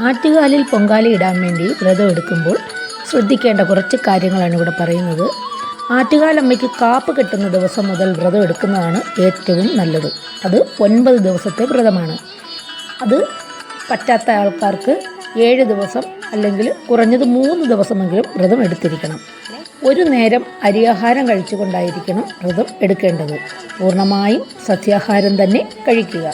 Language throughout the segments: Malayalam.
ആറ്റുകാലിൽ പൊങ്കാല ഇടാൻ വേണ്ടി വ്രതം എടുക്കുമ്പോൾ ശ്രദ്ധിക്കേണ്ട കുറച്ച് കാര്യങ്ങളാണ് ഇവിടെ പറയുന്നത്. ആറ്റുകാലമ്മയ്ക്ക് കാപ്പ് കെട്ടുന്ന ദിവസം മുതൽ വ്രതം എടുക്കുന്നതാണ് ഏറ്റവും നല്ലത്. അത് ഒൻപത് ദിവസത്തെ വ്രതമാണ്. അത് പറ്റാത്ത ആൾക്കാർക്ക് ഏഴ് ദിവസം അല്ലെങ്കിൽ കുറഞ്ഞത് മൂന്ന് ദിവസമെങ്കിലും വ്രതം എടുത്തിരിക്കണം. ഒരു നേരം അരിയാഹാരം കഴിച്ചുകൊണ്ടായിരിക്കണം വ്രതം എടുക്കേണ്ടത്. പൂർണമായും സസ്യാഹാരം തന്നെ കഴിക്കുക.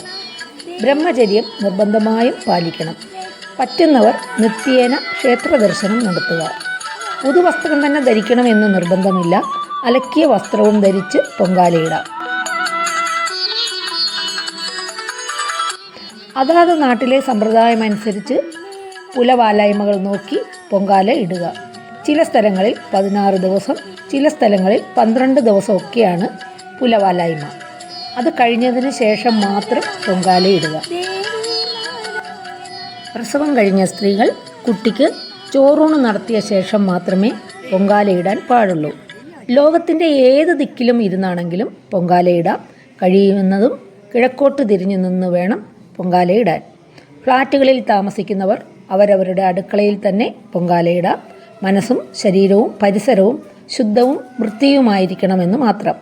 ബ്രഹ്മചര്യം നിർബന്ധമായും പാലിക്കണം. പറ്റുന്നവർ നിത്യേന ക്ഷേത്ര ദർശനം നടത്തുക. പുതുവസ്ത്രം തന്നെ ധരിക്കണമെന്ന് നിർബന്ധമില്ല. അലക്കിയ വസ്ത്രവും ധരിച്ച് പൊങ്കാലയിടാം അതാത് നാട്ടിലെ സമ്പ്രദായമനുസരിച്ച് പുലവാലായ്മകൾ നോക്കി പൊങ്കാല ഇടുക. ചില സ്ഥലങ്ങളിൽ പതിനാറ് ദിവസം ചില സ്ഥലങ്ങളിൽ പന്ത്രണ്ട് ദിവസമൊക്കെയാണ് പുലവാലായ്മ. അത് കഴിഞ്ഞതിന് ശേഷം മാത്രം പൊങ്കാല ഇടുക. പ്രസവം കഴിഞ്ഞ സ്ത്രീകൾ കുട്ടിക്ക് ചോറൂണ് നടത്തിയ ശേഷം മാത്രമേ പൊങ്കാലയിടാൻ പാടുള്ളൂ. ലോകത്തിന്റെ ഏത് ദിക്കിലും ഇരുന്നാണെങ്കിലും പൊങ്കാലയിടാം കഴിയുന്നതും കിഴക്കോട്ട് തിരിഞ്ഞു നിന്ന് വേണം പൊങ്കാലയിടാൻ ഫ്ലാറ്റുകളിൽ താമസിക്കുന്നവർ അവരവരുടെ അടുക്കളയിൽ തന്നെ പൊങ്കാലയിടാം മനസ്സും ശരീരവും പരിസരവും ശുദ്ധവും വൃത്തിയുമായിരിക്കണമെന്ന് മാത്രം.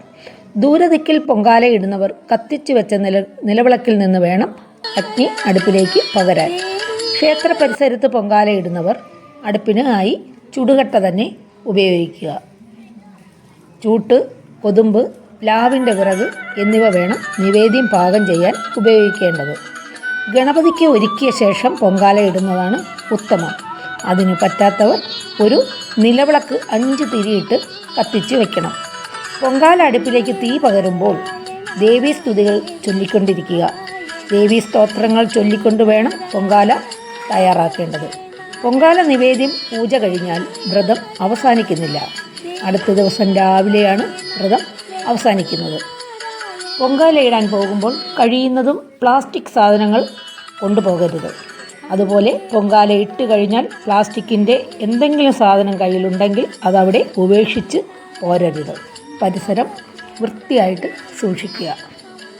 ദൂരദിക്കിൽ പൊങ്കാലയിടുന്നവർ കത്തിച്ചു വെച്ച നില നിലവിളക്കിൽ നിന്ന് വേണം അഗ്നി അടുപ്പിലേക്ക് പകരാൻ. ക്ഷേത്ര പരിസരത്ത് പൊങ്കാല ഇടുന്നവർ അടുപ്പിനായി ചുടുകട്ട തന്നെ ഉപയോഗിക്കുക. ചൂട്ട് കൊതുമ്പ് പ്ലാവിന്റെ വിറക് എന്നിവ വേണം നിവേദ്യം പാകം ചെയ്യാൻ ഉപയോഗിക്കേണ്ടത്. ഗണപതിക്ക് ഒരുക്കിയ ശേഷം പൊങ്കാല ഇടുന്നതാണ് ഉത്തമം. അതിന് പറ്റാത്തവർ ഒരു നിലവിളക്ക് അഞ്ച് തിരിയിട്ട് കത്തിച്ച് വയ്ക്കണം പൊങ്കാല അടുപ്പിലേക്ക് തീ പകരുമ്പോൾ ദേവീസ്തുതികൾ ചൊല്ലിക്കൊണ്ടിരിക്കുക. ദേവീ സ്തോത്രങ്ങൾ ചൊല്ലിക്കൊണ്ട് വേണം പൊങ്കാല തയ്യാറാക്കേണ്ടത്. പൊങ്കാല നിവേദ്യം പൂജ കഴിഞ്ഞാൽ വ്രതം അവസാനിക്കുന്നില്ല. അടുത്ത ദിവസം രാവിലെയാണ് വ്രതം അവസാനിക്കുന്നത്. പൊങ്കാല ഇടാൻ പോകുമ്പോൾ കഴിയുന്നതും പ്ലാസ്റ്റിക് സാധനങ്ങൾ കൊണ്ടുപോകരുത്. അതുപോലെ പൊങ്കാല ഇട്ട് കഴിഞ്ഞാൽ പ്ലാസ്റ്റിക്കിന്റെ എന്തെങ്കിലും സാധനം കയ്യിലുണ്ടെങ്കിൽ അതവിടെ ഉപേക്ഷിച്ച് പോരരുത്. പരിസരം വൃത്തിയായിട്ട് സൂക്ഷിക്കുക.